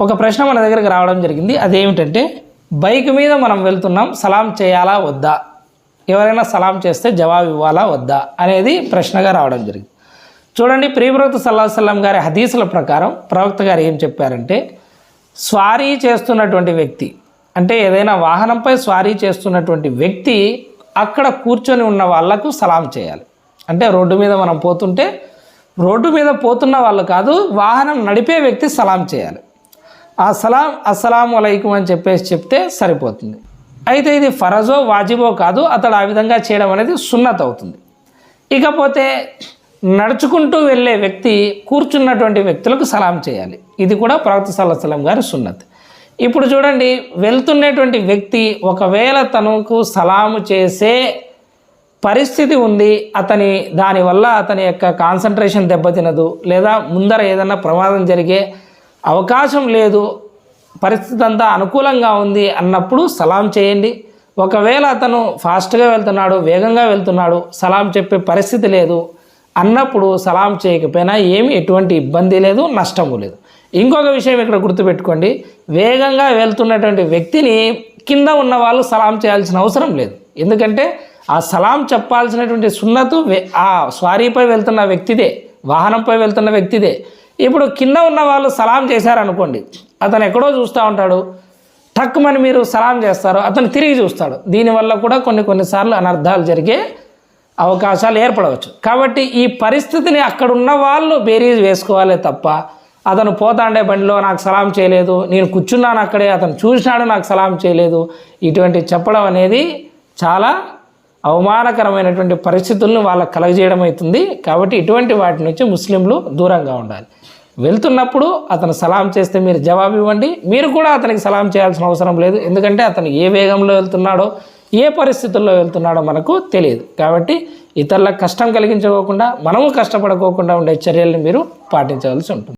ఒక ప్రశ్న మన దగ్గరికి రావడం జరిగింది. అదేమిటంటే బైక్ మీద మనం వెళ్తున్నాం సలాం చేయాలా వద్దా? ఎవరైనా సలాం చేస్తే జవాబు ఇవ్వాలా వద్దా? అనేది ప్రశ్నగా రావడం జరిగింది. చూడండి ప్రియప్రవక్త సల్లాహ్ సల్లం గారి హదీసుల ప్రకారం ప్రవక్త గారు ఏం చెప్పారంటే స్వారీ చేస్తున్నటువంటి వ్యక్తి అంటే ఏదైనా వాహనంపై స్వారీ చేస్తున్నటువంటి వ్యక్తి అక్కడ కూర్చొని ఉన్న వాళ్ళకు సలాం చేయాలి. అంటే రోడ్డు మీద మనం పోతుంటే రోడ్డు మీద పోతున్న వాళ్ళు కాదు వాహనం నడిపే వ్యక్తి సలాం చేయాలి. ఆ సలాం అస్సలాం అలైకుం అని చెప్పేసి చెప్తే సరిపోతుంది. అయితే ఇది ఫరజో వాజిబో కాదు అతడు ఆ విధంగా చేయడం అనేది సున్నత్ అవుతుంది. ఇకపోతే నడుచుకుంటూ వెళ్ళే వ్యక్తి కూర్చున్నటువంటి వ్యక్తులకు సలాం చేయాలి. ఇది కూడా ప్రవక్త సల్లాహం గారి సున్నత్. ఇప్పుడు చూడండి వెళ్తున్నటువంటి వ్యక్తి ఒకవేళ తనకు సలాము చేసే పరిస్థితి ఉంది అతని దానివల్ల అతని యొక్క కాన్సన్ట్రేషన్ దెబ్బతినదు లేదా ముందర ఏదైనా ప్రమాదం జరిగే అవకాశం లేదు పరిస్థితి అంతా అనుకూలంగా ఉంది అన్నప్పుడు సలాం చేయండి. ఒకవేళ అతను ఫాస్ట్గా వెళ్తున్నాడు వేగంగా వెళ్తున్నాడు సలాం చెప్పే పరిస్థితి లేదు అన్నప్పుడు సలాం చేయకపోయినా ఏమి ఎటువంటి ఇబ్బంది లేదు నష్టము లేదు. ఇంకొక విషయం ఇక్కడ గుర్తుపెట్టుకోండి. వేగంగా వెళ్తున్నటువంటి వ్యక్తిని కింద ఉన్న వాళ్ళు సలాం చేయాల్సిన అవసరం లేదు. ఎందుకంటే ఆ సలాం చెప్పాల్సినటువంటి సున్నతు వే- ఆ స్వారీపై వెళ్తున్న వ్యక్తిదే వాహనంపై వెళ్తున్న వ్యక్తిదే. ఇప్పుడు కింద ఉన్న వాళ్ళు సలాం చేశారనుకోండి అతను ఎక్కడో చూస్తూ ఉంటాడు టక్కుమని మీరు సలాం చేస్తారు అతను తిరిగి చూస్తాడు. దీనివల్ల కూడా కొన్ని కొన్నిసార్లు అనర్థాలు జరిగే అవకాశాలు ఏర్పడవచ్చు. కాబట్టి ఈ పరిస్థితిని అక్కడున్న వాళ్ళు బేరీజ్ వేసుకోవాలి తప్ప అతను పోతాండే బండిలో నాకు సలాం చేయలేదు నేను కూర్చున్నాను అక్కడే అతను చూసినాడు నాకు సలాం చేయలేదు ఇటువంటి చెప్పడం అనేది చాలా అవమానకరమైనటువంటి పరిస్థితులను వాళ్ళకు కలగజేయడం అవుతుంది. కాబట్టి ఇటువంటి వాటి నుంచి ముస్లింలు దూరంగా ఉండాలి. వెళ్తున్నప్పుడు అతను సలాం చేస్తే మీరు జవాబు ఇవ్వండి. మీరు కూడా అతనికి సలాం చేయాల్సిన అవసరం లేదు. ఎందుకంటే అతను ఏ వేగంలో వెళ్తున్నాడో ఏ పరిస్థితుల్లో వెళ్తున్నాడో మనకు తెలియదు. కాబట్టి ఇతరులకు కష్టం కలిగించుకోకుండా మనము కష్టపడుకోకుండా ఉండే చర్యల్ని మీరు పాటించవలసి ఉంటుంది.